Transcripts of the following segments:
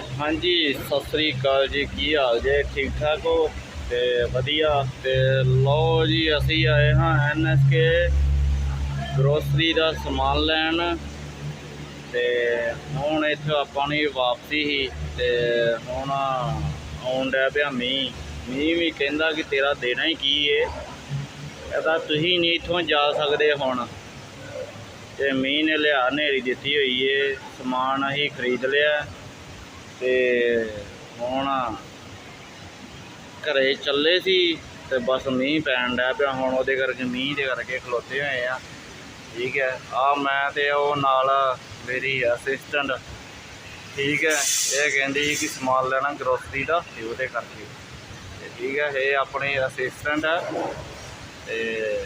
ਹਾਂਜੀ, ਸਤਿ ਸ੍ਰੀ ਅਕਾਲ ਜੀ, ਕੀ ਹਾਲ ਜੇ? ਠੀਕ ਠਾਕ ਹੋ? ਤੇ ਵਧੀਆ। ਤੇ ਲਓ ਜੀ, ਅਸੀਂ ਆਏ ਹਾਂ ਐਨਐਸਕੇ ਗਰੋਸਰੀ ਦਾ ਸਮਾਨ ਲੈਣ। ਤੇ ਹੁਣ ਇੱਥੇ ਆਪਾਂ ਨੂੰ ਵਾਪਸੀ ਹੀ, ਤੇ ਹੁਣ ਆਉਣ ਡਿਆ ਪਿਆ ਮੀਂਹ। ਮੀਂਹ ਵੀ ਕਹਿੰਦਾ ਕਿ ਤੇਰਾ ਦੇਣਾ ਹੀ ਕੀ ਏ? ਕਹਿੰਦਾ ਤੁਸੀਂ ਨਹੀਂ ਇੱਥੋਂ ਜਾ ਸਕਦੇ ਹੁਣ। ਤੇ ਮੀਂਹ ਨੇ ਲਿਆ ਹਨੇਰੀ ਦਿੱਤੀ ਹੋਈ ਏ, ਸਮਾਨ ਅਸੀਂ ਖਰੀਦ ਲਿਆ। ਤੇ ਹੁਣ ਘਰੇ ਚੱਲੇ ਸੀ ਤੇ ਬਸ ਮੀਂਹ ਪੈਣ ਡਿਆ ਪਿਆ, ਹੁਣ ਉਹਦੇ ਕਰਕੇ ਮੀਂਹ ਦੇ ਕਰਕੇ ਖਲੋਤੇ ਹੋਏ ਆ। ਠੀਕ ਹੈ, ਆ ਮੈਂ ਤੇ ਉਹ ਨਾਲ ਮੇਰੀ ਅਸਿਸਟੈਂਟ ਠੀਕ ਹੈ, ਇਹ ਕਹਿੰਦੀ ਸੀ ਕਿ ਸਮਾਨ ਲੈਣਾ ਗਰੋਸਰੀ ਦਾ ਤੇ ਉਹਦੇ ਕਰਕੇ। ਤੇ ਠੀਕ ਹੈ, ਇਹ ਆਪਣੇ ਅਸਿਸਟੈਂਟ ਹੈ ਤੇ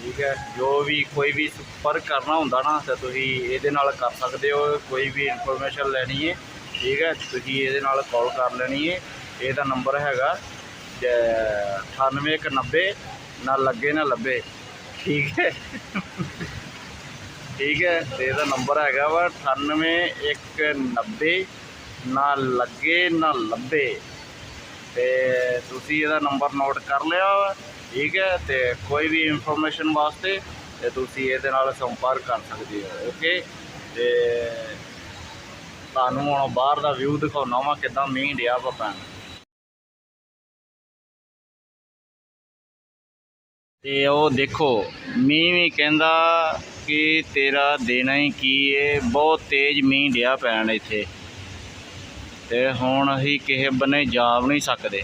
ਠੀਕ ਹੈ, ਜੋ ਵੀ ਕੋਈ ਵੀ ਸੰਪਰਕ ਕਰਨਾ ਹੁੰਦਾ ਨਾ ਤਾਂ ਤੁਸੀਂ ਇਹਦੇ ਨਾਲ ਕਰ ਸਕਦੇ ਹੋ, ਕੋਈ ਵੀ ਇਨਫੋਰਮੇਸ਼ਨ ਲੈਣੀ ਹੈ। ਠੀਕ ਹੈ, ਤੁਸੀਂ ਇਹਦੇ ਨਾਲ ਕਾਲ ਕਰ ਲੈਣੀ ਹੈ। ਇਹਦਾ ਨੰਬਰ ਹੈਗਾ 9890 ਨਾ ਲੱਗੇ ਨਾ ਲੱਭੇ। ਠੀਕ ਹੈ। ਠੀਕ ਹੈ, ਤੇ ਇਹਦਾ ਨੰਬਰ ਹੈਗਾ ਵਾ 98190 ਨਾ ਲੱਗੇ ਨਾ ਲੱਭੇ। ਤੇ ਤੁਸੀਂ ਇਹਦਾ ਨੰਬਰ ਨੋਟ ਕਰ ਲਿਆ ਵਾ, ਠੀਕ ਹੈ, ਤੇ ਕੋਈ ਵੀ ਇਨਫੋਰਮੇਸ਼ਨ ਵਾਸਤੇ ਤੇ ਤੁਸੀਂ ਇਹਦੇ ਨਾਲ ਸੰਪਰਕ ਕਰ ਸਕਦੇ ਹੋ ਓਕੇ ਤੇ ਤੁਹਾਨੂੰ ਹੁਣ ਬਾਹਰ ਦਾ ਵਿਊ ਦਿਖਾਉਣਾ ਵਾ ਕਿਦਾਂ ਮੀਂਹ ਡਿਆ ਵਾ ਪੈਣ। ਤੇ ਉਹ ਦੇਖੋ, ਮੀਂਹ ਵੀ ਕਹਿੰਦਾ ਕਿ ਤੇਰਾ ਦੇਣਾ ਹੀ ਕੀ ਏ, ਬਹੁਤ ਤੇਜ਼ ਮੀਂਹ ਡਿਆ ਪੈਣ ਇੱਥੇ। ਤੇ ਹੁਣ ਅਸੀਂ ਕਿਸੇ ਬੰਨੇ ਜਾ ਵੀ ਨਹੀਂ ਸਕਦੇ।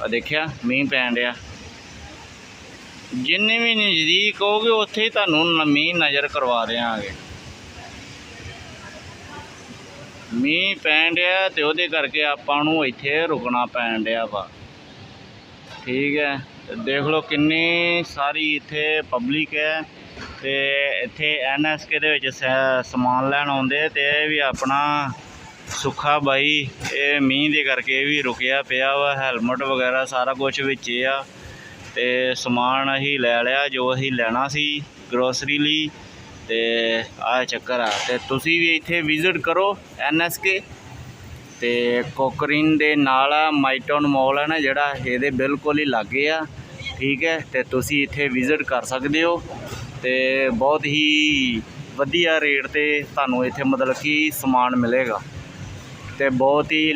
ਆ ਦੇਖਿਆ, ਮੀਂਹ ਪੈਣ ਡਿਆ। ਜਿੰਨੇ ਵੀ ਨਜ਼ਦੀਕ ਹੋਗੇ ਉੱਥੇ ਹੀ ਤੁਹਾਨੂੰ ਨ- ਮੀਂਹ ਨਜ਼ਰ ਕਰਵਾ ਦਿਆਂਗੇ। ਮੀਂਹ ਪੈਣ ਡਿਆ ਤੇ ਉਹਦੇ ਕਰਕੇ ਆਪਾਂ ਨੂੰ ਇੱਥੇ ਰੁਕਣਾ ਪੈਣ ਡਿਆ ਵਾ। ਠੀਕ ਹੈ ਦੇਖ ਲਓ ਕਿੰਨੀ ਸਾਰੀ ਇੱਥੇ ਪਬਲਿਕ ਹੈ। ਤੇ ਇੱਥੇ ਐਨਐਸਕੇ ਦੇ ਵਿੱਚ ਸ- ਸਮਾਨ ਲੈਣ ਆਉਂਦੇ ਤੇ ਇਹ ਵੀ ਆਪਣਾ ਸੁੱਖਾ ਬਾਈ, ਇਹ ਮੀਂਹ ਦੇ ਕਰਕੇ ਵੀ ਰੁਕਿਆ ਪਿਆ ਵਾ, ਹੈਲਮਟ ਵਗੈਰਾ ਸਾਰਾ ਕੁਝ ਵਿੱਚ ਆ। ਤੇ ਸਮਾਨ ਅਸੀਂ ਲੈ ਲਿਆ, ਜੋ ਅਸੀਂ ਲੈਣਾ ਸੀ ਗਰੋਸਰੀ ਲਈ ਤੇ ਆਹ ਚੱਕਰ ਆ। ਤੇ ਤੁਸੀਂ ਵੀ ਇੱਥੇ ਵਿਜ਼ਿਟ ਕਰੋ ਐਨਐਸਕੇ ਤੇ ਕੋਕਰੀਨ ਦੇ ਨਾਲ ਆ, ਮਾਈਟਨ ਮਾਲ ਹੈ ਨਾ, ਜਿਹੜਾ ਇਹਦੇ ਬਿਲਕੁਲ ਹੀ ਲਾਗੇ ਆ, ਠੀਕ ਹੈ? ਤੇ ਤੁਸੀਂ ਇੱਥੇ ਵਿਜ਼ਿਟ ਕਰ ਸਕਦੇ ਹੋ ਤੇ ਬਹੁਤ ਹੀ ਵਧੀਆ ਰੇਟ ਤੇ ਤੁਹਾਨੂੰ ਇੱਥੇ ਮਤਲਬ ਕਿ ਸਮਾਨ ਮਿਲੇਗਾ ਤੇ ਬਹੁਤ ਹੀ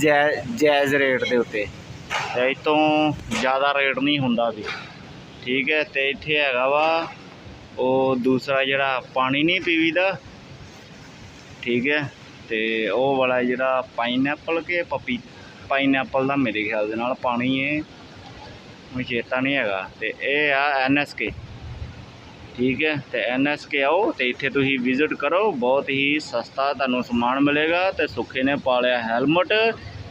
ਜੈ- ਜਾਇਜ਼ ਰੇਟ ਦੇ ਉੱਤੇ। ਤੇ ਇਹ ਜ਼ਿਆਦਾ ਰੇਟ ਨਹੀਂ ਹੁੰਦਾ ਸੀ। ਠੀਕ ਹੈ, ਤੇ ਇੱਥੇ ਹੈਗਾ ਵਾ, ਉਹ ਦੂਸਰਾ ਜਿਹੜਾ ਪਾਣੀ ਨਹੀਂ ਪੀਵੀਦਾ। ਠੀਕ ਹੈ, ਤੇ ਉਹ ਵਾਲਾ ਜਿਹੜਾ ਪਾਈਨਐਪਲ ਕੇ ਪਪੀ ਪਾਈਨਐਪਲ ਦਾ ਮੇਰੇ ਖਿਆਲ ਦੇ ਨਾਲ ਪਾਣੀ ਹੈ ਮੈਨੂੰ ਚੇਤਾ ਨਹੀਂ ਹੈਗਾ। ਤੇ ਇਹ ਆ ਐਨਐਸਕੇ ਠੀਕ ਹੈ, ਤੇ ਐਨਐਸਕੇ ਆਓ, ਤੇ ਇੱਥੇ ਤੁਸੀਂ ਵਿਜ਼ਿਟ ਕਰੋ, ਬਹੁਤ ਹੀ ਸਸਤਾ ਤੁਹਾਨੂੰ ਸਮਾਨ ਮਿਲੇਗਾ ਤੇ ਸੁੱਖੇ ਨੇ ਪਾ ਲਿਆ ਹੈਲਮਟ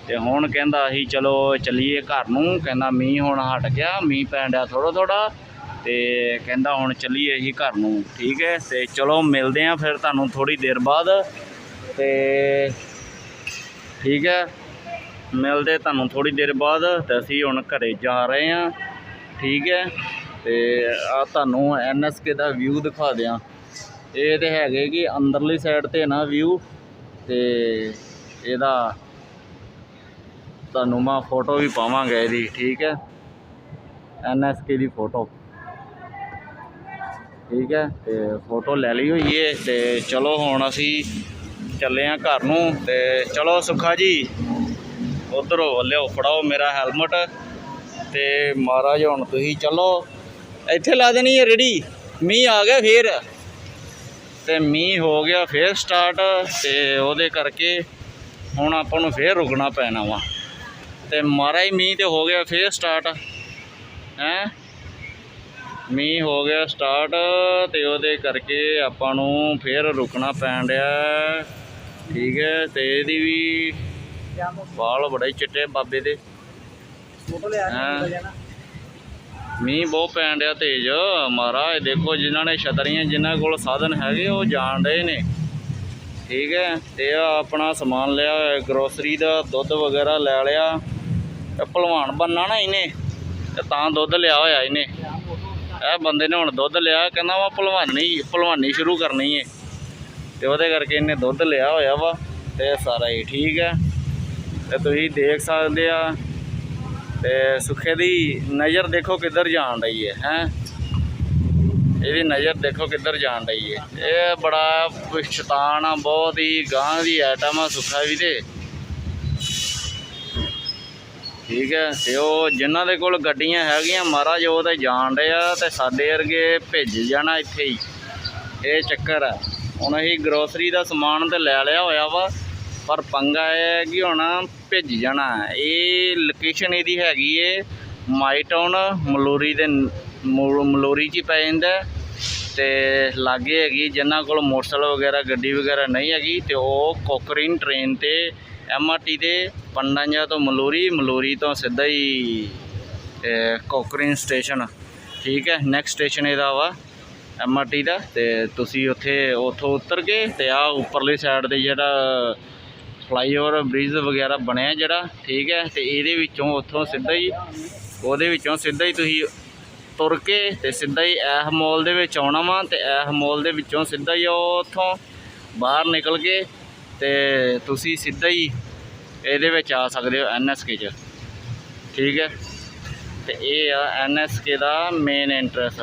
ਤੇ ਹੁਣ ਕਹਿੰਦਾ ਅਸੀਂ ਚਲੋ ਚੱਲੀਏ ਘਰ ਨੂੰ, ਕਹਿੰਦਾ ਮੀਂਹ ਹੁਣ ਹਟ ਗਿਆ, ਮੀਂਹ ਪੈਣ ਡਿਆ ਥੋੜਾ ਥੋੜਾ ਤੇ ਕਹਿੰਦਾ ਹੁਣ ਚੱਲੀਏ ਅਸੀਂ ਘਰ ਨੂੰ, ਠੀਕ ਹੈ? ਤੇ ਚਲੋ ਮਿਲਦੇ ਆਂ ਫਿਰ ਤੁਹਾਨੂੰ ਥੋੜੀ ਦੇਰ ਬਾਅਦ, ਤੇ ਠੀਕ ਹੈ? ਮਿਲਦੇ ਤੁਹਾਨੂੰ ਥੋੜੀ ਦੇਰ ਬਾਅਦ, ਤੇ ਅਸੀਂ ਹੁਣ ਘਰੇ ਜਾ ਰਹੇ ਆਂ ਠੀਕ ਹੈ? ਤੇ ਆ ਤੁਹਾਨੂੰ ਐਨਐਸਕੇ ਦਾ ਵਿਊ ਦਿਖਾ ਦਿਆਂ। ਇਹ ਤੇ ਹੈਗੇ ਕਿ ਅੰਦਰਲੀ ਸਾਈਡ ਤੇ ਨਾ ਵਿਊ ਤੇ ਇਹਦਾ ਤੁਹਾਨੂੰ ਮੈਂ ਫੋਟੋ ਵੀ ਪਾਵਾਂਗਾ ਇਹਦੀ, ਠੀਕ ਹੈ? ਐਨਐਸਕੇ ਦੀ ਫੋਟੋ। ਠੀਕ ਹੈ? ਤੇ ਫੋਟੋ ਲੈ ਲਈ ਹੋਈ ਏ, ਤੇ ਚਲੋ ਹੁਣ ਅਸੀਂ ਚੱਲੇ ਆਂ ਘਰ ਨੂੰ, ਤੇ ਚਲੋ ਸੁਖਾ ਜੀ, ਉਧਰੋਂ ਲਿਓ ਫੜਾਓ ਮੇਰਾ ਹੈਲਮਟ, ਤੇ ਮਹਾਰਾਜ ਹੁਣ ਤੁਸੀਂ ਚਲੋ। ਇੱਥੇ ਲਾ ਦੇਣੀ ਹੈ ਰੇੜੀ, ਮੀਂਹ ਆ ਗਿਆ ਫੇਰ। ਤੇ ਮੀਂਹ ਹੋ ਗਿਆ ਫੇਰ ਸਟਾਰਟ ਤੇ ਉਹਦੇ ਕਰਕੇ ਹੁਣ ਆਪਾਂ ਨੂੰ ਫੇਰ ਰੁਕਣਾ ਪੈਣਾ ਵਾ। ਤੇ ਮਾਰਾ ਹੀ ਮੀਂਹ ਤੇ ਹੋ ਗਿਆ ਫੇਰ ਸਟਾਰਟ ਹੈ? ਮੀਂਹ ਹੋ ਗਿਆ ਸਟਾਰਟ ਤੇ ਉਹਦੇ ਕਰਕੇ ਆਪਾਂ ਨੂੰ ਫੇਰ ਰੁਕਣਾ ਪੈਣ ਡਿਆ। ਠੀਕ ਹੈ ਤੇ ਇਹਦੀ ਵੀ ਵਾਲ ਬੜੇ ਚਿੱਟੇ ਬਾਬੇ ਦੇ। ਹੈਂ। ਮੀਂਹ ਬਹੁਤ ਪੈਣ ਡਿਆ ਤੇਜ਼। ਮਹਾਰਾਜ ਦੇਖੋ ਜਿਨ੍ਹਾਂ ਨੇ ਛਤਰੀਆਂ ਜਿਨ੍ਹਾਂ ਕੋਲ ਸਾਧਨ ਹੈਗੇ ਉਹ ਜਾਣ ਰਹੇ ਨੇ। ਠੀਕ ਹੈ ਤੇ ਆਪਣਾ ਸਮਾਨ ਲਿਆ ਗਰੋਸਰੀ ਦਾ ਦੁੱਧ ਵਗੈਰਾ ਲੈ ਲਿਆ। ਭਲਵਾਨ ਬੰਨਾ ਨਾ ਇਹਨੇ ਤੇ ਤਾਂ ਦੁੱਧ ਲਿਆ ਹੋਇਆ ਇਹਨੇ। ਇਹ ਬੰਦੇ ਨੇ ਹੁਣ ਦੁੱਧ ਲਿਆ, ਕਹਿੰਦਾ ਵਾ ਭਲਵਾਨੀ ਭਲਵਾਨੀ ਸ਼ੁਰੂ ਕਰਨੀ ਏ। ਤੇ ਉਹਦੇ ਕਰਕੇ ਇਹਨੇ ਦੁੱਧ ਲਿਆ ਹੋਇਆ ਵਾ, ਤੇ ਸਾਰਾ ਹੀ ਠੀਕ ਹੈ ਤੇ ਤੁਸੀਂ ਦੇਖ ਸਕਦੇ ਆ, ਤੇ ਸੁੱਖੇ ਦੀ ਨਜ਼ਰ ਦੇਖੋ ਕਿੱਧਰ ਜਾਣ ਰਹੀ ਹੈ। ਹੈ ਇਹਦੀ ਨਜ਼ਰ ਦੇਖੋ ਕਿੱਧਰ ਜਾਣ ਰਹੀ ਹੈ ਇਹ ਬੜਾ ਸ਼ੈਤਾਨ ਆ, ਬਹੁਤ ਹੀ ਗਾਂ ਦੀ ਆਈਟਮ ਆ ਸੁੱਖਾ ਵੀ ਤੇ। ਠੀਕ ਹੈ, ਤੇ ਉਹ ਜਿਨ੍ਹਾਂ ਦੇ ਕੋਲ ਗੱਡੀਆਂ ਹੈਗੀਆਂ, ਮਹਾਰਾਜ ਉਹ ਤੇ ਜਾਣ ਆ ਤੇ ਸਾਡੇ ਵਰਗੇ ਭੇਜ ਜਾਣਾ ਇੱਥੇ ਹੀ। ਇਹ ਚੱਕਰ ਆ ਹੁਣ ਅਸੀਂ ਗਰੋਸਰੀ ਦਾ ਸਮਾਨ ਤੇ ਲੈ ਲਿਆ ਹੋਇਆ ਵਾ, ਪਰ ਪੰਗਾ ਇਹ ਹੈ ਕਿ ਹੁਣ ਭੇਜ ਜਾਣਾ ਇਹ ਲੋਕੇਸ਼ਨ ਇਹਦੀ ਹੈਗੀ ਏ ਮਾਈਟਾਊਨ ਮਲੋਰੀ ਦੇ ਮਲੋਰੀ 'ਚ ਹੀ ਪੈ ਜਾਂਦਾ ਹੈ। ਤੇ ਲਾਗੇ ਹੈਗੀ, ਜਿਨ੍ਹਾਂ ਕੋਲ ਮੋਟਰਸਾਈਕਲ ਵਗੈਰਾ, ਗੱਡੀ ਵਗੈਰਾ ਨਹੀਂ ਹੈਗੀ, ਤੇ ਉਹ ਕੋਕਰੀਨ ਟ੍ਰੇਨ ਤੇ ਐਮਆਰਟੀ ਦੇ ਪੰਡਾਂਜਾ ਤੋਂ ਮਲੋਰੀ ਮਲੋਰੀ ਤੋਂ ਸਿੱਧਾ ਹੀ ਕੋਕਰੀਨ ਸਟੇਸ਼ਨ। ਠੀਕ ਹੈ ਨੈਕਸਟ ਸਟੇਸ਼ਨ ਇਹਦਾ ਵਾ ਐਮਆਰਟੀ ਦਾ, ਤੇ ਤੁਸੀਂ ਉੱਥੇ, ਉੱਥੋਂ ਉਤਰ ਕੇ ਤੇ ਆ ਉੱਪਰਲੀ ਸਾਈਡ ਤੇ ਜਿਹੜਾ ਫਲਾਈਓਵਰ ਬ੍ਰਿਜ ਵਗੈਰਾ ਬਣਿਆ ਜਿਹੜਾ, ਠੀਕ ਹੈ, ਤੇ ਇਹਦੇ ਵਿੱਚੋਂ ਉੱਥੋਂ ਸਿੱਧਾ ਹੀ, ਉਹਦੇ ਵਿੱਚੋਂ ਸਿੱਧਾ ਹੀ ਤੁਸੀਂ ਤੁਰ ਕੇ ਤੇ ਸਿੱਧਾ ਹੀ ਐਹ ਮਾਲ ਦੇ ਵਿੱਚ ਆਉਣਾ ਵਾ, ਤੇ ਐਹ ਮਾਲ ਦੇ ਵਿੱਚੋਂ ਸਿੱਧਾ ਹੀ ਉਹ ਉੱਥੋਂ ਬਾਹਰ ਨਿਕਲ ਕੇ ਤੇ ਤੁਸੀਂ ਸਿੱਧਾ ਹੀ ਇਹਦੇ ਵਿੱਚ ਆ ਸਕਦੇ ਹੋ ਐਨਐਸਕੇ 'ਚ। ਠੀਕ ਹੈ? ਤੇ ਇਹ ਆ ਐਨਐਸਕੇ ਦਾ ਮੇਨ ਐਂਟਰੈਂਸ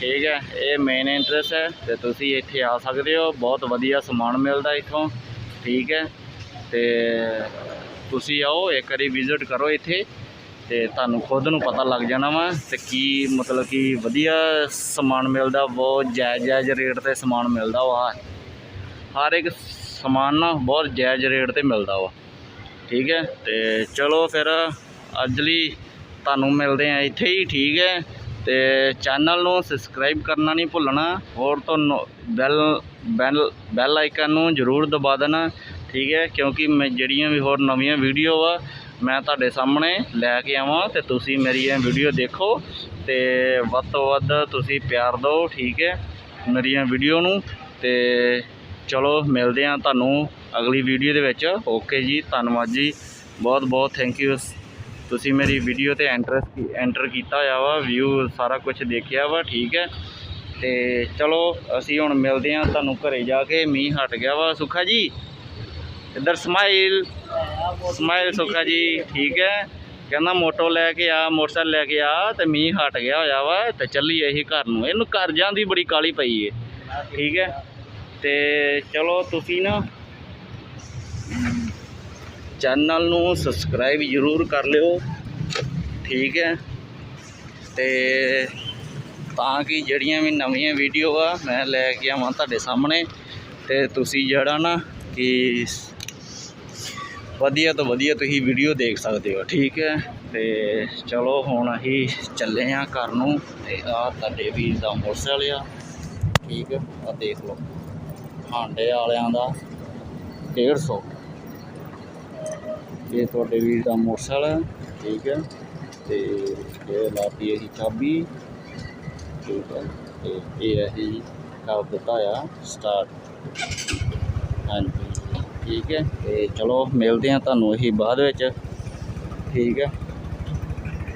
ਠੀਕ ਹੈ? ਇਹ ਮੇਨ ਐਂਟਰੈਂਸ ਹੈ ਤੇ ਤੁਸੀਂ ਇੱਥੇ ਆ ਸਕਦੇ ਹੋ। ਬਹੁਤ ਵਧੀਆ ਸਮਾਨ ਮਿਲਦਾ ਇੱਥੋਂ। ਠੀਕ ਹੈ? ਤੇ ਤੁਸੀਂ ਆਓ, ਇੱਕ ਵਾਰੀ ਵਿਜ਼ਿਟ ਕਰੋ ਇੱਥੇ ਤੇ ਤੁਹਾਨੂੰ ਖੁਦ ਨੂੰ ਪਤਾ ਲੱਗ ਜਾਣਾ ਵਾ ਤੇ ਕੀ ਮਤਲਬ ਕਿ ਵਧੀਆ ਸਮਾਨ ਮਿਲਦਾ, ਬਹੁਤ ਜਾਇਜ਼ ਜਾਇਜ਼ ਰੇਟ ਤੇ ਸਮਾਨ ਮਿਲਦਾ ਵਾ। ਹਰ ਇੱਕ ਸਮਾਨ ਨਾ ਬਹੁਤ ਜਾਇਜ਼ ਰੇਟ ਤੇ ਮਿਲਦਾ ਵਾ। ਠੀਕ ਹੈ? ਤੇ ਚਲੋ ਫਿਰ ਅੱਜ ਲਈ ਤੁਹਾਨੂੰ ਮਿਲਦੇ ਆ ਇੱਥੇ ਹੀ, ਠੀਕ ਹੈ? ਤੇ ਚੈਨਲ ਨੂੰ ਸਬਸਕ੍ਰਾਈਬ ਕਰਨਾ ਨਹੀਂ ਭੁੱਲਣਾ। ਹੋਰ ਤੁਹਾਨੂੰ ਬੈਲ ਬੈਲ ਬੈਲ ਆਈਕਨ ਨੂੰ ਜ਼ਰੂਰ ਦਬਾ ਦੇਣਾ, ਠੀਕ ਹੈ? ਕਿਉਂਕਿ ਮੈਂ ਜਿਹੜੀਆਂ ਵੀ ਹੋਰ ਨਵੀਆਂ ਵੀਡੀਓ ਆ ਮੈਂ ਤੁਹਾਡੇ ਸਾਹਮਣੇ ਲੈ ਕੇ ਆਵਾਂ ਤੇ ਤੁਸੀਂ ਮੇਰੀ ਇਹ ਵੀਡੀਓ ਦੇਖੋ ਤੇ ਵੱਧ ਤੋਂ ਵੱਧ ਤੁਸੀਂ ਪਿਆਰ ਦਿਓ, ਠੀਕ ਹੈ? ਮੇਰੀਆਂ ਵੀਡੀਓ ਨੂੰ ਤੇ ਚਲੋ ਮਿਲਦੇ ਆ ਤੁਹਾਨੂੰ ਅਗਲੀ ਵੀਡੀਓ ਦੇ ਵਿੱਚ। ਓਕੇ ਜੀ, ਧੰਨਵਾਦ ਜੀ। ਬਹੁਤ ਬਹੁਤ ਥੈਂਕ ਯੂ ਤੁਸੀਂ ਮੇਰੀ ਵੀਡੀਓ ਤੇ ਐਂਟਰ ਐਂਟਰ ਕੀਤਾ ਹੋਇਆ ਵਾ ਵਿਊ ਸਾਰਾ ਕੁਝ ਦੇਖਿਆ ਵਾ, ਠੀਕ ਹੈ। ਤੇ ਚਲੋ ਅਸੀਂ ਹੁਣ ਮਿਲਦੇ ਆ ਤੁਹਾਨੂੰ ਘਰੇ ਜਾ ਕੇ, ਮੀਂਹ ਹਟ ਗਿਆ ਵਾ ਸੁੱਖਾ ਜੀ। ਇੱਧਰ ਸਮਾਈਲ ਸਮਾਈਲ ਸੁੱਖਾ ਜੀ, ਠੀਕ ਹੈ। ਕਹਿੰਦਾ ਮੋਟੋ ਲੈ ਕੇ ਆ, ਮੋਟਰਸਾਈਕਲ ਲੈ ਕੇ ਆ, ਤੇ ਮੀਂਹ ਹਟ ਗਿਆ ਹੋਇਆ ਵਾ, ਤੇ ਚੱਲੀ ਇਹੀ ਘਰ ਨੂੰ। ਇਹਨੂੰ ਘਰ ਜਾਣ ਦੀ ਬੜੀ ਕਾਲੀ ਪਈ ਏ, ਠੀਕ ਹੈ। ਤੇ ਚਲੋ ਤੁਸੀਂ ਨਾ ਚੈਨਲ ਨੂੰ ਸਬਸਕ੍ਰਾਈਬ ਜ਼ਰੂਰ ਕਰ ਲਿਓ, ਠੀਕ ਹੈ? ਤੇ ਤਾਂ ਕਿ ਜਿਹੜੀਆਂ ਵੀ ਨਵੀਆਂ ਵੀਡੀਓ ਆ, ਮੈਂ ਲੈ ਕੇ ਆਵਾਂ ਤੁਹਾਡੇ ਸਾਹਮਣੇ। ਤੇ ਤੁਸੀਂ ਜਿਹੜਾ ਨਾ ਕਿ ਵਧੀਆ ਤੋਂ ਵਧੀਆ ਤੁਸੀਂ ਵੀਡੀਓ ਦੇਖ ਸਕਦੇ ਹੋ, ਠੀਕ ਹੈ? ਤੇ ਚਲੋ ਹੁਣ ਅਸੀਂ ਚੱਲੇ ਆ ਘਰ ਨੂੰ, ਤੇ ਆ ਤੁਹਾਡੇ ਵੀਰ ਦਾ ਮੋਟਰਸਾਈਕਲ ਆ, ਠੀਕ ਹੈ? ਆ ਦੇਖ ਲਓ। ਹਾਂਡੇ ਵਾਲਿਆਂ ਦਾ 150 ਇਹ ਤੁਹਾਡੇ ਵੀਰ ਦਾ ਮੋਟਰਸਾਈਕਲ ਠੀਕ ਹੈ। ਤੇ ਇਹ ਲਾਤੀ ਹੈ ਚਾਬੀ। ਠੀਕ ਹੈ, ਤੇ ਇਹ ਅਸੀਂ ਕਰ ਦਿੱਤਾ ਆ ਸਟਾਰਟ ਹਾਂਜੀ, ਠੀਕ ਹੈ। ਤੇ ਚਲੋ, ਮਿਲਦੇ ਆ ਤੁਹਾਨੂੰ ਅਸੀਂ ਬਾਅਦ ਵਿੱਚ। ਠੀਕ ਹੈ।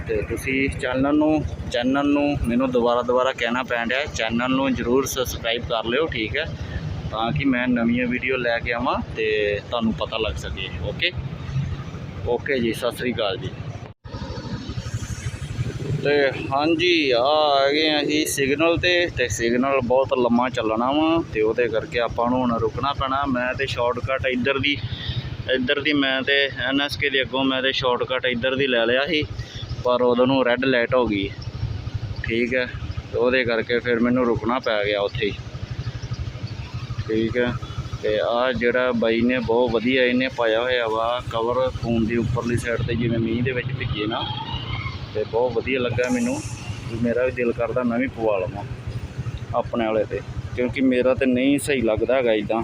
ਤੇ ਤੁਸੀਂ ਚੈਨਲ ਨੂੰ ਚੈਨਲ ਨੂੰ ਮੈਨੂੰ ਦੁਬਾਰਾ ਦੁਬਾਰਾ ਕਹਿਣਾ ਪੈਣ ਡਿਆ। ਚੈਨਲ ਨੂੰ ਜਰੂਰ ਸਬਸਕ੍ਰਾਈਬ ਕਰ ਲਿਓ, ਠੀਕ ਹੈ। ਤਾਂ ਕਿ ਮੈਂ ਨਵੀਆਂ ਵੀਡੀਓ ਲੈ ਕੇ ਆਵਾਂ ਤੇ ਤੁਹਾਨੂੰ ਪਤਾ ਲੱਗ ਸਕੇ ਓਕੇ ਓਕੇ ਜੀ, ਸਤਿ ਸ੍ਰੀ ਅਕਾਲ ਜੀ। ਤੇ ਹਾਂਜੀ, ਆ ਆ ਗਏ ਆ ਅਸੀਂ ਸਿਗਨਲ ਤੇ ਤੇ ਸਿਗਨਲ ਬਹੁਤ ਲੰਮਾ ਚੱਲਣਾ ਵਾ ਤੇ ਉਹਦੇ ਕਰਕੇ ਆਪਾਂ ਨੂੰ ਹੁਣ ਰੁਕਣਾ ਪੈਣਾ। ਮੈਂ ਤੇ ਸ਼ਾਰਟਕਟ ਇੱਧਰ ਦੀ ਇੱਧਰ ਦੀ ਮੈਂ ਤੇ ਐਨਐਸਕੇ ਦੇ ਅੱਗੋਂ ਮੈਂ ਤੇ ਸ਼ਾਰਟਕਟ ਇੱਧਰ ਦੀ ਲੈ ਲਿਆ ਸੀ, ਪਰ ਉਦੋਂ ਨੂੰ ਰੈੱਡ ਲਾਈਟ ਹੋ ਗਈ। ਠੀਕ ਹੈ ਉਹਦੇ ਕਰਕੇ ਫਿਰ ਮੈਨੂੰ ਰੁਕਣਾ ਪੈ ਗਿਆ ਉੱਥੇ ਹੀ। ਠੀਕ ਹੈ। ਤੇ ਆ ਜਿਹੜਾ ਬਾਈ ਨੇ ਬਹੁਤ ਵਧੀਆ ਇਹਨੇ ਪਾਇਆ ਹੋਇਆ ਵਾ ਕਵਰ ਫੋਨ ਦੀ ਉੱਪਰਲੀ ਸਾਈਡ ਤੇ ਜਿਵੇਂ ਮੀਂਹ ਦੇ ਵਿੱਚ ਭਿੱਜੇ ਨਾ। ਤੇ ਬਹੁਤ ਵਧੀਆ ਲੱਗਾ ਮੈਨੂੰ ਮੇਰਾ ਵੀ ਦਿਲ ਕਰਦਾ ਮੈਂ ਵੀ ਪਵਾ ਲਵਾਂ ਆਪਣੇ ਵਾਲੇ ਤੇ। ਕਿਉਂਕਿ ਮੇਰਾ ਤੇ ਨਹੀਂ ਸਹੀ ਲੱਗਦਾ ਹੈਗਾ ਇਦਾਂ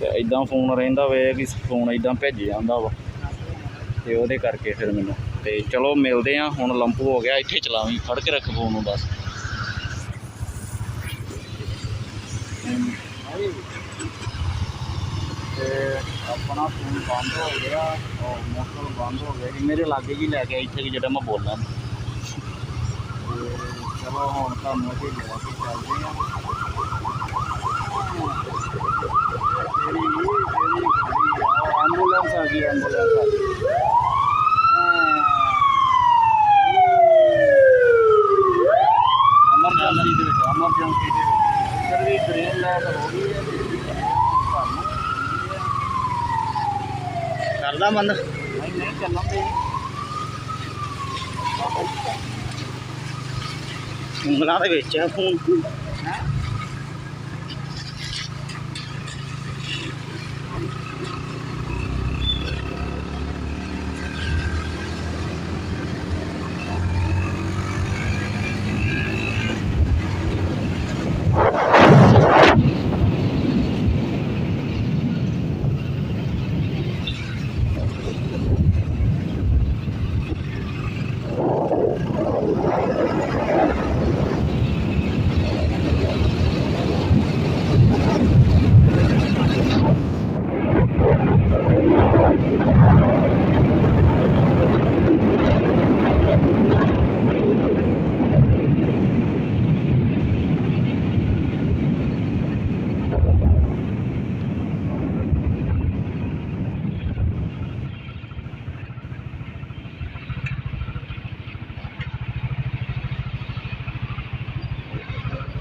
ਤੇ ਇਦਾਂ ਫੋਨ ਰਹਿੰਦਾ ਵੇ ਕਿ ਫੋਨ ਇਦਾਂ ਭਿੱਜ ਜਾਂਦਾ ਵਾ। ਤੇ ਉਹਦੇ ਕਰਕੇ ਫਿਰ ਮੈਨੂੰ। ਤੇ ਚਲੋ ਮਿਲਦੇ ਆ ਹੁਣ ਲੰਪੂ ਹੋ ਗਿਆ, ਇੱਥੇ ਚਲਾਵੀਂ, ਫੜ ਕੇ ਰੱਖ ਫੋਨ ਨੂੰ ਬਸ। ਜੀ। ਤੇ ਆਪਣਾ ਫੋਨ ਬੰਦ ਹੋ ਗਿਆ ਔਰ ਮੋਟਰ ਬੰਦ ਹੋ ਗਿਆ। ਜੀ ਮੇਰੇ ਲਾਗੇ ਜੀ ਲੈ ਕੇ ਇੱਥੇ ਜਿਹੜਾ ਮੈਂ ਬੋਲਣਾ ਚਲੋ ਹੁਣ ਤੁਹਾਨੂੰ ਅਸੀਂ ਲੈ ਕੇ ਚੱਲਦੇ ਹਾਂ। ਜਿਹੜੀ ਜਿਹੜੀ ਐਂਬੂਲੈਂਸ ਆ। ਗਈ ਐਂਬੂਲੈਂਸ ਆ ਗਈ ਵੀ ਗ੍ਰੀਨ ਲਾਈਟ ਹੋ ਗਈ ਹੈ ਕਰਦਾ ਬੰਦ। ਨਹੀਂ ਨਹੀਂ ਚੱਲਣ ਦੇ ਉਂਗਲਾਂ ਦੇ ਵਿੱਚ ਆ ਫੋਨ ਚੱਲ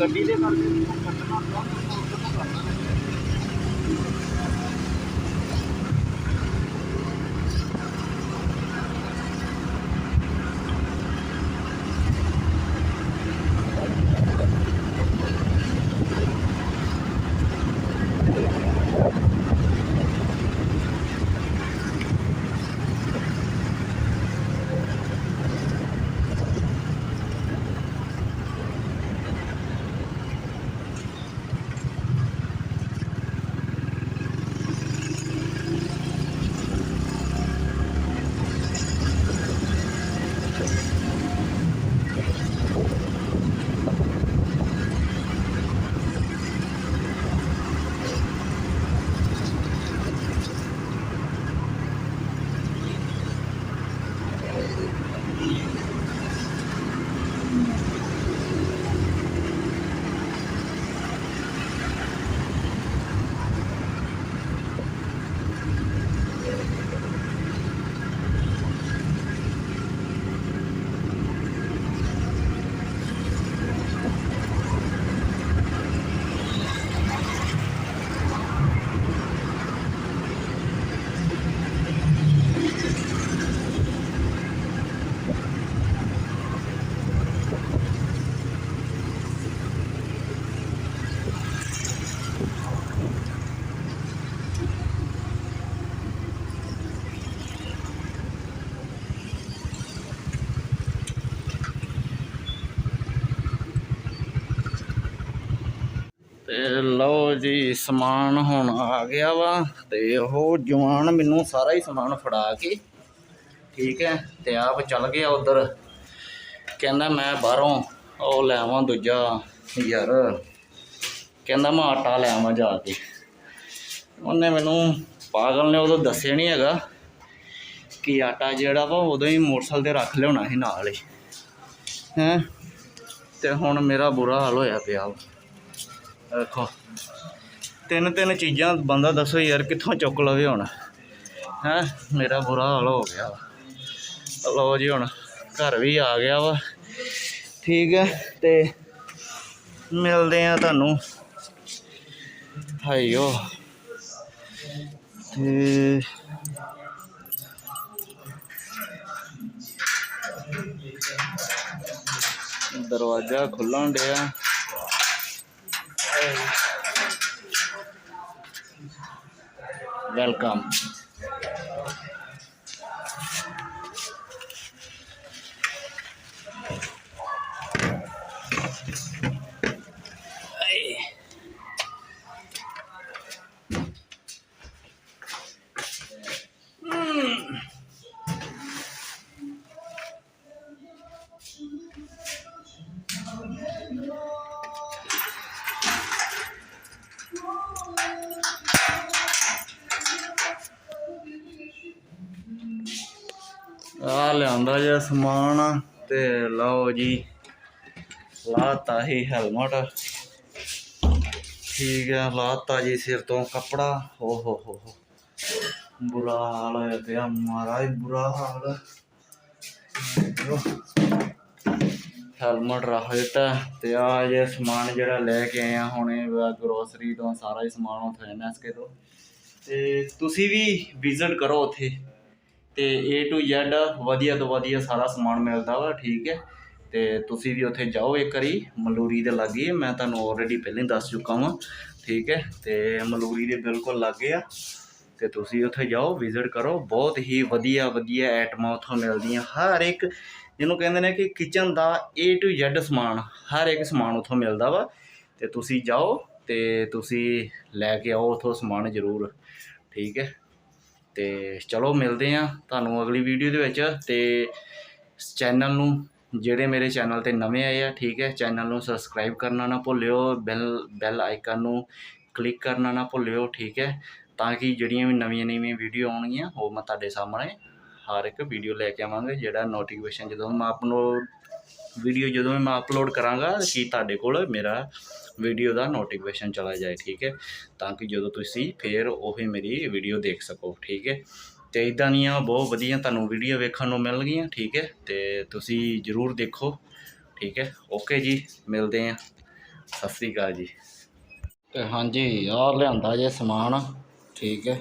ਗੱਡੀ ਦੇ ਨਾਲ ਤੇ ਲਓ ਜੀ, ਸਮਾਨ ਹੁਣ ਆ ਗਿਆ ਵਾ ਤੇ ਉਹ ਜਵਾਨ ਮੈਨੂੰ ਸਾਰਾ ਹੀ ਸਮਾਨ ਫੜਾ ਕੇ ਠੀਕ ਹੈ ਤੇ ਆਪ ਚੱਲ ਗਿਆ ਉਧਰ। ਕਹਿੰਦਾ ਮੈਂ ਬਾਹਰੋਂ ਉਹ ਲੈਵਾਂ ਦੂਜਾ ਯਾਰ। ਕਹਿੰਦਾ ਮੈਂ ਆਟਾ ਲੈ ਆਵਾਂ ਜਾ ਕੇ। ਉਹਨੇ ਮੈਨੂੰ ਪਾਗਲ ਨੇ ਉਦੋਂ ਦੱਸਿਆ ਨਹੀਂ ਹੈਗਾ ਕਿ ਆਟਾ ਜਿਹੜਾ ਵਾ ਉਦੋਂ ਹੀ ਮੋਟਰਸਾਈਕਲ ਤੇ ਰੱਖ ਲਿਆਉਣਾ ਸੀ ਨਾਲ ਹੀ। ਹੈਂ? ਤੇ ਹੁਣ ਮੇਰਾ ਬੁਰਾ ਹਾਲ ਹੋਇਆ ਪਿਆ ਵਾ। ਦੇਖੋ। ਤਿੰਨ ਤਿੰਨ ਚੀਜ਼ਾਂ, ਬੰਦਾ ਦੱਸੋ ਯਾਰ ਕਿੱਥੋਂ ਚੁੱਕ ਲਵੇ ਹੁਣ? ਹੈ? ਮੇਰਾ ਬੁਰਾ ਹਾਲ ਹੋ ਗਿਆ ਲਓ ਜੀ ਹੁਣ ਘਰ ਵੀ ਆ ਗਿਆ ਵਾ। ਠੀਕ ਹੈ ਤੇ ਮਿਲਦੇ ਆ ਤੁਹਾਨੂੰ। ਹਾਈਓ ਤੇ ਦਰਵਾਜ਼ਾ ਖੁੱਲਣ ਡਿਆ। welcome. ਆ ਲਿਆਂਦਾ ਜਿਹਾ ਸਮਾਨ ਤੇ ਲਓ ਜੀ, ਲਾਤਾ ਹੀ ਹੈਲਮਟ ਠੀਕ ਹੈ ਲਾਤਾ ਜੀ ਸਿਰ ਤੋਂ ਕੱਪੜਾ। ਓ ਹੋ ਹੋ ਹੋ। ਬੁਰਾ ਹਾਲ ਹੋਇਆ ਪਿਆ ਮਹਾਰਾਜ ਬੁਰਾ ਹਾਲ। ਹੈਲਮਟ ਰੱਖ ਦਿੱਤਾ ਤੇ ਆ ਜੇ ਸਮਾਨ ਜਿਹੜਾ ਲੈ ਕੇ ਆਏ ਆ ਹੁਣੇ ਗਰੋਸਰੀ ਤੋਂ, ਸਾਰਾ ਹੀ ਸਮਾਨ ਉੱਥੇ ਐਨਐਸਕੇ ਤੋਂ। ਤੇ ਤੁਸੀਂ ਵੀ ਵਿਜ਼ਿਟ ਕਰੋ ਉੱਥੇ। ਤੇ A to Z ਵਧੀਆ ਤੋਂ ਵਧੀਆ ਸਾਰਾ ਸਮਾਨ ਮਿਲਦਾ ਵਾ, ਠੀਕ ਹੈ। ਤੇ ਤੁਸੀਂ ਵੀ ਉੱਥੇ ਜਾਓ ਇੱਕ ਵਾਰੀ, ਮਲੂਰੀ ਦੇ ਲਾਗੇ। ਮੈਂ ਤੁਹਾਨੂੰ ਆਲਰੇਡੀ ਪਹਿਲਾਂ ਹੀ ਦੱਸ ਚੁੱਕਾ ਹਾਂ ਠੀਕ ਹੈ। ਤੇ ਮਲੂਰੀ ਦੇ ਬਿਲਕੁਲ ਲਾਗੇ ਆ। ਤੇ ਤੁਸੀਂ ਉੱਥੇ ਜਾਓ ਵਿਜ਼ਿਟ ਕਰੋ। ਬਹੁਤ ਹੀ ਵਧੀਆ ਵਧੀਆ ਐਟਮਾਂ ਉੱਥੋਂ ਮਿਲਦੀਆਂ। ਹਰ ਇੱਕ ਜਿਹਨੂੰ ਕਹਿੰਦੇ ਨੇ ਕਿ ਕਿਚਨ ਦਾ A to Z ਸਮਾਨ, ਹਰ ਇੱਕ ਸਮਾਨ ਉੱਥੋਂ ਮਿਲਦਾ ਵਾ। ਤੇ ਤੁਸੀਂ ਜਾਓ ਤੇ ਤੁਸੀਂ ਲੈ ਕੇ ਆਓ ਉੱਥੋਂ ਸਮਾਨ ਜ਼ਰੂਰ, ਠੀਕ ਹੈ। ਤੇ ਚਲੋ ਮਿਲਦੇ ਆ ਤੁਹਾਨੂੰ ਅਗਲੀ ਵੀਡੀਓ ਦੇ ਵਿੱਚ ਤੇ ਚੈਨਲ ਨੂੰ ਜਿਹੜੇ ਮੇਰੇ ਚੈਨਲ ਤੇ ਨਵੇਂ ਆਏ ਆ, ਠੀਕ ਹੈ ਚੈਨਲ ਨੂੰ ਸਬਸਕ੍ਰਾਈਬ ਕਰਨਾ ਨਾ ਭੁੱਲਿਓ ਬੈਲ ਬੈਲ ਆਈਕਨ ਨੂੰ ਕਲਿੱਕ ਕਰਨਾ ਨਾ ਭੁੱਲਿਓ, ਠੀਕ ਹੈ, ਤਾਂ ਕਿ ਜਿਹੜੀਆਂ ਵੀ ਨਵੀਆਂ ਨਵੀਆਂ ਵੀਡੀਓ ਆਉਣਗੀਆਂ, ਉਹ ਮੈਂ ਤੁਹਾਡੇ ਸਾਹਮਣੇ ਹਰ ਇੱਕ ਵੀਡੀਓ ਲੈ ਕੇ ਆਵਾਂਗੇ, ਜਿਹੜਾ ਨੋਟੀਫਿਕੇਸ਼ਨ ਜਦੋਂ ਮੈਂ ਅਪਲੋਡ ਵੀਡੀਓ ਜਦੋਂ ਵੀ ਮੈਂ ਅਪਲੋਡ ਕਰਾਂਗਾ, ਕਿ ਤੁਹਾਡੇ ਕੋਲ ਮੇਰਾ ਵੀਡੀਓ ਦਾ ਨੋਟੀਫਿਕੇਸ਼ਨ ਚਲਾ ਜਾਏ, ਠੀਕ ਹੈ? ਤਾਂ ਕਿ ਜਦੋਂ ਤੁਸੀਂ ਫੇਰ ਉਹੀ ਮੇਰੀ ਵੀਡੀਓ ਦੇਖ ਸਕੋ, ਠੀਕ ਹੈ? ਤੇ ਇਦਾਂ ਦੀਆਂ ਬਹੁਤ ਵਧੀਆ ਤੁਹਾਨੂੰ ਵੀਡੀਓ ਵੇਖਣ ਨੂੰ ਮਿਲਣਗੀਆਂ, ਠੀਕ ਹੈ? ਤੇ ਤੁਸੀਂ ਜਰੂਰ ਦੇਖੋ, ਠੀਕ ਹੈ? ਓਕੇ ਜੀ, ਮਿਲਦੇ ਆਂ ਸਤਿ ਸ੍ਰੀ ਅਕਾਲ ਜੀ। ਤੇ ਹਾਂਜੀ, ਆਹ ਲਿਆਂਦਾ ਜੇ ਸਮਾਨ, ਠੀਕ ਹੈ?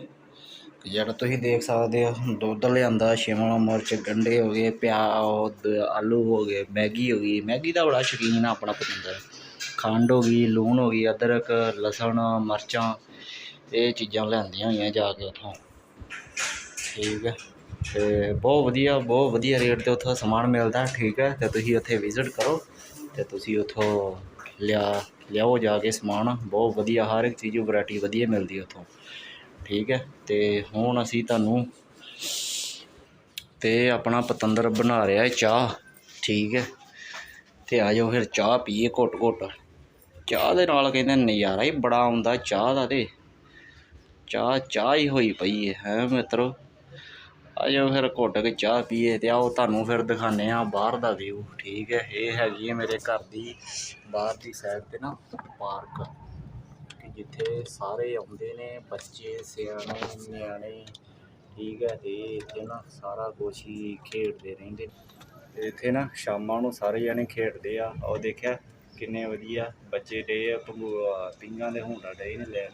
ਜਿਹੜਾ ਤੁਸੀਂ ਦੇਖ ਸਕਦੇ ਹੋ, ਦੁੱਧ ਲਿਆਂਦਾ, ਸ਼ਿਮਲਾ ਮਿਰਚ, ਗੰਡੇ ਹੋ ਗਏ, ਪਿਆ ਆਲੂ ਹੋ ਗਏ, ਮੈਗੀ ਹੋ ਗਈ। ਮੈਗੀ ਦਾ ਬੜਾ ਸ਼ੌਕੀਨ ਆ ਆਪਣਾ ਪਤੰਦਰ। ਖੰਡ ਹੋ ਗਈ, ਲੂਣ ਹੋ ਗਈ, ਅਦਰਕ, ਲਸਣ, ਮਿਰਚਾਂ, ਇਹ ਚੀਜ਼ਾਂ ਲਿਆਂਦੀਆਂ ਹੋਈਆਂ ਜਾ ਕੇ ਉੱਥੋਂ। ਠੀਕ ਹੈ, ਤੇ ਬਹੁਤ ਵਧੀਆ ਬਹੁਤ ਵਧੀਆ ਰੇਟ ਤੇ ਉੱਥੋਂ ਸਮਾਨ ਮਿਲਦਾ, ਠੀਕ ਹੈ, ਤੇ ਤੁਸੀਂ ਉੱਥੇ ਵਿਜ਼ਿਟ ਕਰੋ, ਤੇ ਤੁਸੀਂ ਉੱਥੋਂ ਲਿਆ, ਲਿਆਓ ਜਾ ਕੇ ਸਮਾਨ, ਬਹੁਤ ਵਧੀਆ, ਹਰ ਇੱਕ ਚੀਜ਼ ਵੈਰਾਈਟੀ ਵਧੀਆ ਮਿਲਦੀ ਉੱਥੋਂ। ਠੀਕ ਹੈ, ਤੇ ਹੁਣ ਅਸੀਂ ਤੁਹਾਨੂੰ ਤੇ ਆਪਣਾ ਪਤੰਦਰ ਬਣਾ ਰਿਹਾ ਹੈ ਚਾਹ, ਠੀਕ ਹੈ, ਤੇ ਆ ਜਾਓ ਫਿਰ ਚਾਹ ਪੀਏ ਘੁੱਟ ਘੁੱਟ। ਚਾਹ ਦੇ ਨਾਲ ਕਹਿੰਦੇ ਨਜ਼ਾਰਾ ਹੀ ਬੜਾ ਆਉਂਦਾ, ਚਾਹ ਦਾ ਤੇ। ਚਾਹ ਚਾਹ ਹੀ ਹੋਈ ਪਈ ਹੈ ਹੈ ਮਿੱਤਰੋ। ਆ ਫਿਰ ਘੁੱਟ ਕੇ ਚਾਹ ਪੀਏ ਤੇ ਆਓ ਤੁਹਾਨੂੰ ਫਿਰ ਦਿਖਾਣੇ ਆ ਬਾਹਰ ਦਾ ਵਿਊ ਠੀਕ ਹੈ, ਇਹ ਹੈਗੀ ਹੈ ਮੇਰੇ ਘਰ ਦੀ ਬਾਹਰ ਦੀ ਸਾਈਡ ਤੇ ਨਾ ਪਾਰਕ। ਕਿ ਜਿੱਥੇ ਸਾਰੇ ਆਉਂਦੇ ਨੇ, ਬੱਚੇ, ਸਿਆਣੇ, ਨਿਆਣੇ। ਠੀਕ ਹੈ, ਤੇ ਇੱਥੇ ਨਾ ਸਾਰਾ ਕੁਛ ਹੀ ਖੇਡਦੇ ਰਹਿੰਦੇ ਤੇ ਇੱਥੇ ਨਾ ਸ਼ਾਮਾਂ ਨੂੰ ਸਾਰੇ ਜਣੇ ਖੇਡਦੇ ਆ। ਉਹ ਦੇਖਿਆ ਕਿੰਨੇ ਵਧੀਆ ਬੱਚੇ ਡੇ ਆ ਭੰਗੂਆ ਪਿੰਗਾਂ ਦੇ ਹੁੰਡਾ ਡੇ ਨੇ ਲੈਣ।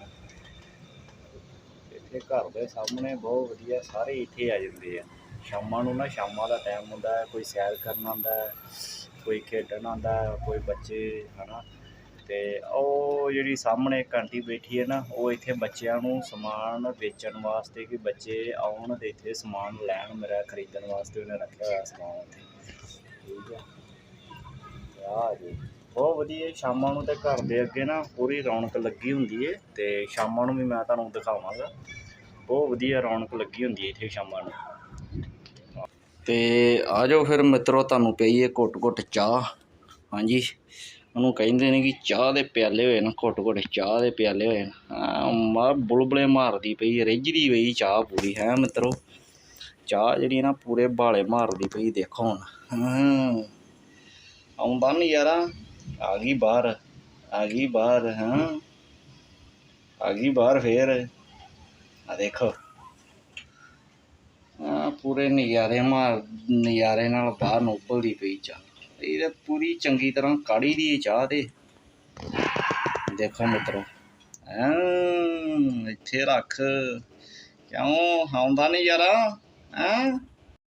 ਇੱਥੇ ਘਰ ਦੇ ਸਾਹਮਣੇ ਬਹੁਤ ਵਧੀਆ, ਸਾਰੇ ਇੱਥੇ ਆ ਜਾਂਦੇ ਆ। ਸ਼ਾਮਾਂ ਨੂੰ ਨਾ ਸ਼ਾਮਾਂ ਦਾ ਟਾਈਮ ਹੁੰਦਾ ਕੋਈ ਸੈਰ ਕਰਨ ਆਉਂਦਾ ਕੋਈ ਖੇਡਣ ਆਉਂਦਾ ਕੋਈ ਬੱਚੇ, ਹਨਾ। ਤੇ ਉਹ ਜਿਹੜੀ ਸਾਹਮਣੇ ਇੱਕ ਆਂਟੀ ਬੈਠੀ ਹੈ ਨਾ, ਉਹ ਇੱਥੇ ਬੱਚਿਆਂ ਨੂੰ ਸਮਾਨ ਵੇਚਣ ਵਾਸਤੇ ਕਿ ਬੱਚੇ ਆਉਣ ਤੇ ਇੱਥੇ ਸਮਾਨ ਲੈਣ, ਮੇਰਾ ਖਰੀਦਣ ਵਾਸਤੇ ਉਹਨੇ ਰੱਖਿਆ ਹੋਇਆ ਸਮਾਨ ਉੱਥੇ। ਠੀਕ ਹੈ ਤੇ ਜੀ। ਬਹੁਤ ਵਧੀਆ ਸ਼ਾਮਾਂ ਨੂੰ ਤੇ ਘਰ ਦੇ ਅੱਗੇ ਨਾ ਪੂਰੀ ਰੌਣਕ ਲੱਗੀ ਹੁੰਦੀ ਏ ਤੇ ਸ਼ਾਮਾਂ ਨੂੰ ਵੀ ਮੈਂ ਤੁਹਾਨੂੰ ਦਿਖਾਵਾਂਗਾ। ਬਹੁਤ ਵਧੀਆ ਰੌਣਕ ਲੱਗੀ ਹੁੰਦੀ ਹੈ ਇੱਥੇ ਸ਼ਾਮਾਂ ਨੂੰ। ਤੇ ਆ ਜਾਓ ਫਿਰ ਮਿੱਤਰੋ, ਤੁਹਾਨੂੰ ਪਈ ਪਈਏ ਘੁੱਟ ਘੁੱਟ ਚਾਹ। ਹਾਂਜੀ, ਉਹਨੂੰ ਕਹਿੰਦੇ ਨੇ ਕਿ ਚਾਹ ਦੇ ਪਿਆਲੇ ਹੋਏ ਨਾ ਘੁੱਟ ਘੁੱਟ ਚਾਹ ਦੇ ਪਿਆਲੇ ਹੋਏ ਨਾ। ਮਾ ਬੁਲਬੁਲੇ ਮਾਰਦੀ ਪਈ ਰਿੱਝਦੀ ਪਈ ਚਾਹ ਪੂਰੀ, ਹੈ ਮਿੱਤਰੋ? ਚਾਹ ਜਿਹੜੀ ਨਾ ਪੂਰੇ ਬਾਲੇ ਮਾਰਦੀ ਪਈ, ਦੇਖੋ ਹੁਣ। ਹਾਂ, ਆਉਂਦਾ ਨਜ਼ਾਰਾ। ਆ ਗਈ ਬਾਹਰ ਆ ਗਈ ਬਾਹਰ, ਹਾਂ। ਆ ਗਈ ਬਾਹਰ ਫੇਰ। ਆ ਦੇਖੋ। ਆ ਪੂਰੇ ਨਜ਼ਾਰੇ ਮਾਰ, ਨਜ਼ਾਰੇ ਨਾਲ ਬਾਹਰ ਨੂੰ ਪਈ ਚਾਹ। ਇਹ ਤਾਂ ਪੂਰੀ ਚੰਗੀ ਤਰ੍ਹਾਂ ਕਾੜੀ ਦੀ ਚਾਹ ਤੇ। ਦੇਖੋ ਮਿੱਤਰੋ। ਹਾਂ ਇੱਥੇ ਰੱਖ। ਕਿਉਂ? ਆਉਂਦਾ ਨਹੀਂ ਯਾਰਾ ਹੈਂ?